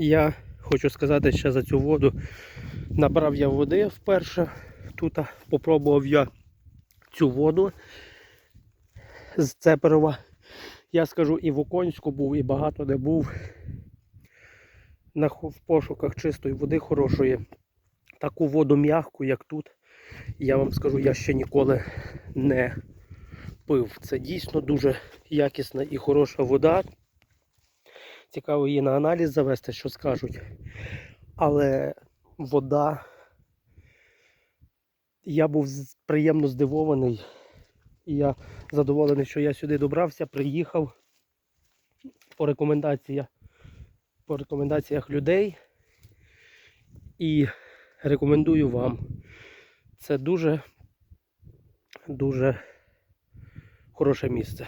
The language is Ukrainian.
Я хочу сказати ще за цю воду. Набрав я води вперше. Тут попробував я цю воду з Цеперова. Я скажу, і в Оконську був, і багато де був. В пошуках чистої води хорошої. Таку воду м'яку, як тут, я вам скажу, я ще ніколи не пив. Це дійсно дуже якісна і хороша вода. Цікаво її на аналіз завести, що скажуть. Але вода. Я був приємно здивований. І я задоволений, що я сюди добрався, приїхав по рекомендаціях, по рекомендаціях людей. І рекомендую вам. Це дуже, дуже хороше місце.